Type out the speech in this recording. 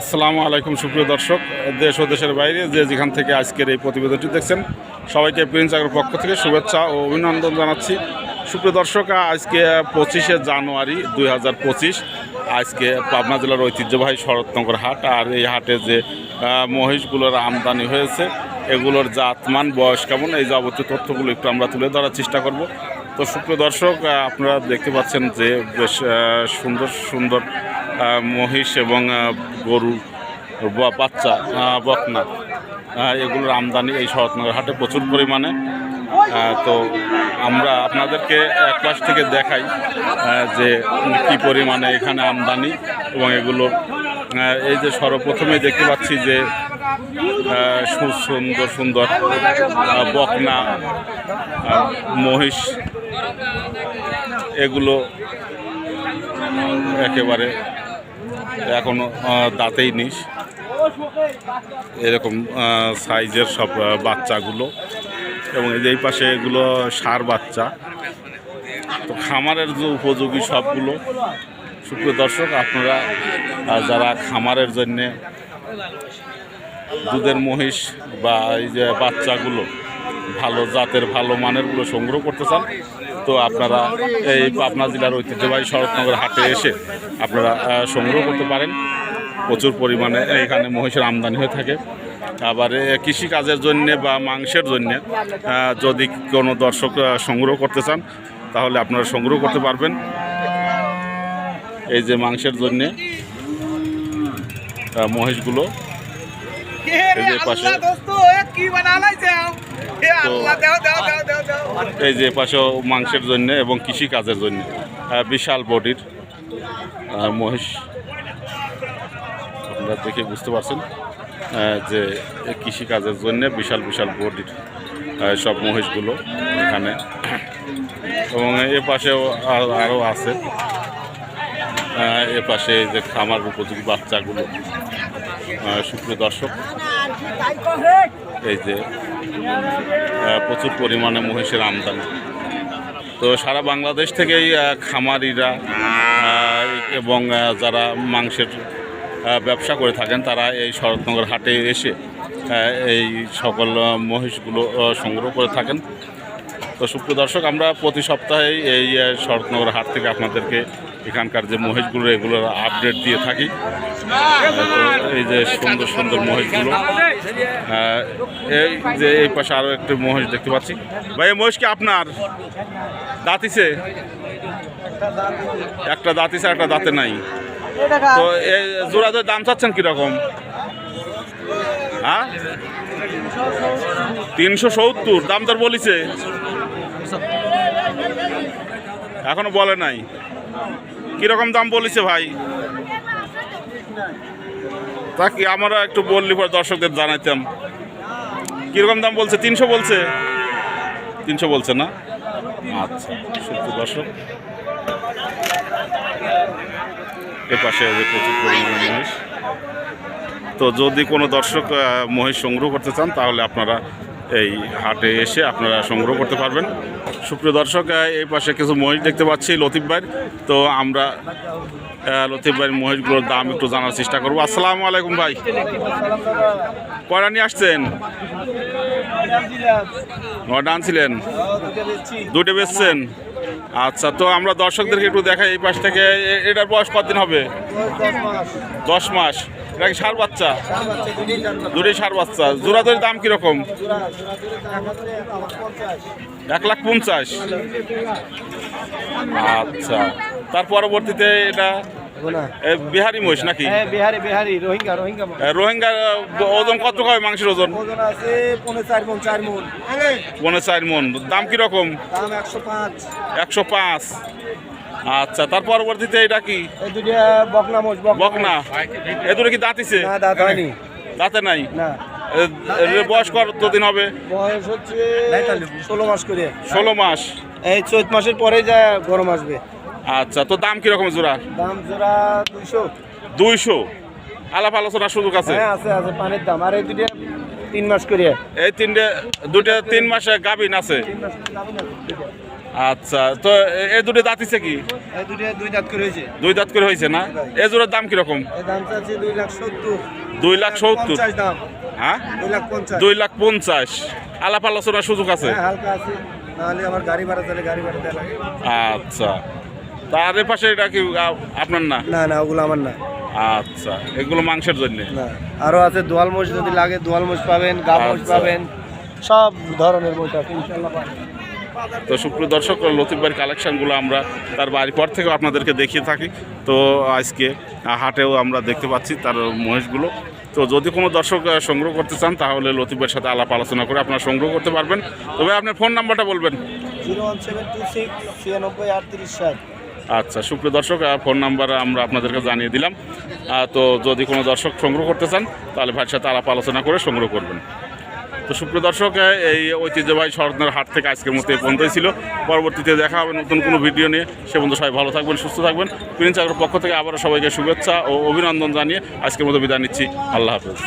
আসসালামু আলাইকুম, সুপ্রিয় দর্শক। দেশ ও দেশের বাইরে যে যেখান থেকে আজকের এই প্রতিবেদনটি দেখছেন, সবাইকে প্রিন্স আগের পক্ষ থেকে শুভেচ্ছা ও অভিনন্দন জানাচ্ছি। সুপ্রিয় দর্শক, আজকে পঁচিশে জানুয়ারি দুই হাজার পঁচিশ, আজকে পাবনা জেলার ঐতিহ্যবাহী শরৎনগর হাট, আর এই হাটে যে মহিষগুলোর আমদানি হয়েছে, এগুলোর জাতমান, বয়স কেমন, এই যাবতীয় তথ্যগুলো একটু আমরা তুলে ধরার চেষ্টা করব। তো সুপ্রিয় দর্শক আপনারা দেখতে পাচ্ছেন যে বেশ সুন্দর সুন্দর মহিষ এবং গরু বাচ্চা বকনা এগুলোর আমদানি এই শরৎনগর হাটে প্রচুর পরিমাণে। তো আমরা আপনাদেরকে এক পাশ থেকে দেখাই যে কি পরিমাণে এখানে আমদানি এবং এগুলো এই যে সর্বপ্রথমে দেখতে পাচ্ছি যে সুন্দর সুন্দর বকনা মহিষ, এগুলো একেবারে এখনও দাঁতেই নিস। এরকম সাইজের সব বাচ্চাগুলো। এবং এই পাশে এগুলো সার বাচ্চা। তো খামারের যে উপযোগী সবগুলো। সুপ্রিয় দর্শক, আপনারা যারা খামারের জন্যে দুধের মহিষ বা এই যে বাচ্চাগুলো, ভালো জাতের, ভালো মানেরগুলো সংগ্রহ করতে চান তো আপনারা এই পাবনা জেলার ঐতিহ্যবাহী শরৎনগর হাটে এসে আপনারা সংগ্রহ করতে পারেন। প্রচুর পরিমাণে এখানে মহিষের আমদানি হয়ে থাকে। আবার কৃষিকাজের জন্য বা মাংসের জন্য যদি কোনো দর্শক সংগ্রহ করতে চান, তাহলে আপনারা সংগ্রহ করতে পারবেন। এই যে মাংসের জন্যে মহিষগুলো। এই যে পাশে এই যে পাশেও মাংসের জন্য এবং কৃষি কাজের জন্য বিশাল বডির মহিষ। আপনারা দেখে বুঝতে পারছেন যে কৃষি কাজের জন্য বিশাল বিশাল বডির সব মহিষগুলো এখানে। এবং এ পাশেও আর- আরও আছে এ পাশে যে খামার উপযোগী বাচ্চাগুলো সুপ্রিয় দর্শক, এই যে প্রচুর পরিমাণে মহিষের আমদানি। তো সারা বাংলাদেশ থেকেই খামারিরা এবং যারা মাংসের ব্যবসা করে থাকেন, তারা এই শরৎনগর হাটে এসে এই সকল মহিষগুলো সংগ্রহ করে থাকেন। তো সুপ্রিয় দর্শক, আমরা প্রতি সপ্তাহেই এই শরৎনগর হাট থেকে আপনাদেরকে এখানকার যে মহিষগুলো এগুলোর আপডেট দিয়ে থাকি। এই যে সুন্দর সুন্দর মহিষগুলো আহ, এই যে এই পাশে আরও একটি মহিষ দেখতে পাচ্ছি। ভাই এই মহিষ কি আপনার? দাঁতিছে একটা দাঁতিছে একটা দাঁতে নাই। তো এই জোড়াদের দাম চাচ্ছেন কীরকম? হ্যাঁ? তিনশো সত্তর দাম দর বলিছে। এখনও বলে নাই। কীরকম দাম বলেছে ভাই? তা কি আমরা একটু বললি পরে দর্শকদের জানাইতাম। কীরকম দাম বলছে? তিনশো বলছে? তিনশো বলছে না? আচ্ছা সত্য দর্শক। এ পাশে প্রচুর পরিমাণে মহিষ। তো যদি কোনো দর্শক মহিষ সংগ্রহ করতে চান, তাহলে আপনারা এই হাটে এসে আপনারা সংগ্রহ করতে পারবেন। সুপ্রিয় দর্শক এই পাশে কিছু মহিষ দেখতে পাচ্ছি, লতিফ ভাইয়ের। তো আমরা লতিফ ভাইয়ের মহিষগুলোর দাম একটু জানার চেষ্টা করব। আসসালামু আলাইকুম ভাই। কয়টা নিয়ে আসছেন? নয়টা আনছিলেন? দুটো বেচছেন? আচ্ছা তো আমরা দর্শকদেরকে একটু দেখাই এই পাশ থেকে। এটার বয়স কতদিন হবে? দশ মাস। এটা কি সার বাচ্চা? দুটোই সার বাচ্চা। জোড়াদের দাম কীরকম? এক লাখ পঞ্চাশ। আচ্ছা। তার পরবর্তীতে এটা বিহারি মহিষ নাকি? হ্যাঁ বিহারি বিহারি রোহিঙ্গা ওজন কত হয় মাংসের ওজন? ওজন আছে চার মন চার মন। চার মন। দাম কীরকম? দাম একশো পাঁচ। একশো পাঁচ। আচ্ছা তার পরবর্তীতে এটা কি? বকনা মোষ বকনা এ দুটো কি দাঁতিছে না দাঁত হয়নি। দাঁতে নাই? না। বয়স কতদিন হবে? বয়স হচ্ছে ষোলো মাস করে। ষোলো মাস। এই চৈত মাসের পরে যা গরম আসবে। আচ্ছা তো দাম কীরকম জোড়া? দাম জোড়া দুইশো। দুইশো? আলাপ আলোচনার সুযোগ আছে? হ্যাঁ আছে আছে পানির দাম। আর এই দুটা তিন মাস করে। এই তিনটে দুটো তিন মাসে গাভিন আছে? তিন মাস। আচ্ছা তো এ- এই দুটো দাঁতিছে কি? এই দুটো দুই দাঁত করে হয়েছে দুই দাঁত করে হয়েছে না? এ জোড়ার দাম কীরকম? এই দাম চাচ্ছি দুই লাখ সত্তর। হ্যাঁ? দুই লাখ পঞ্চাশ। আলাপ আলোচনার সুযোগ আছে? হ্যাঁ আছে। আচ্ছা। তার পাশে এটা কি আপনার না? না না ওগুলো আমার না। আচ্ছা এগুলো মাংসের জন্য? না আরও আছে দোয়াল মোষ যদি লাগে দোয়াল মোষ পাবেন গা মোষ আচ্ছা। পাবেন সব ধরনের মোষ আছে ইনশাল্লাহ তো সুপ্রিয় দর্শক লতিফ ভাইয়ের কালেকশনগুলো আমরা তার বাড়ির পর থেকে আপনাদেরকে দেখিয়ে থাকি। তো আজকে হাটেও আমরা দেখতে পাচ্ছি তার মহিষগুলো তো যদি কোনো দর্শক সংগ্রহ করতে চান তাহলে লতিফ ভাইয়ের সাথে আলাপ আলোচনা করে আপনারা সংগ্রহ করতে পারবেন। তবে আপনার ফোন নাম্বারটা বলবেন। আচ্ছা সুপ্রিয় দর্শক ফোন নাম্বার আমরা আপনাদেরকে জানিয়ে দিলাম। তো যদি কোনো দর্শক সংগ্রহ করতে চান তাহলে ভাইয়ের সাথে আলাপ আলোচনা করে সংগ্রহ করবেন। তো সুপ্রদর্শক এই ঐতিহ্যবাহী স্বর্ণের হাট থেকে আজকের মতো এই পর্যন্তই ছিল। পরবর্তীতে দেখা হবে নতুন কোনো ভিডিও নিয়ে। সে বন্ধু সবাই ভালো থাকবেন, সুস্থ থাকবেন। প্রিন্স আগ্রহ পক্ষ থেকে আবারও সবাইকে শুভেচ্ছা ও অভিনন্দন জানিয়ে আজকের মতো বিদায় নিচ্ছি। আল্লাহ হাফেজ।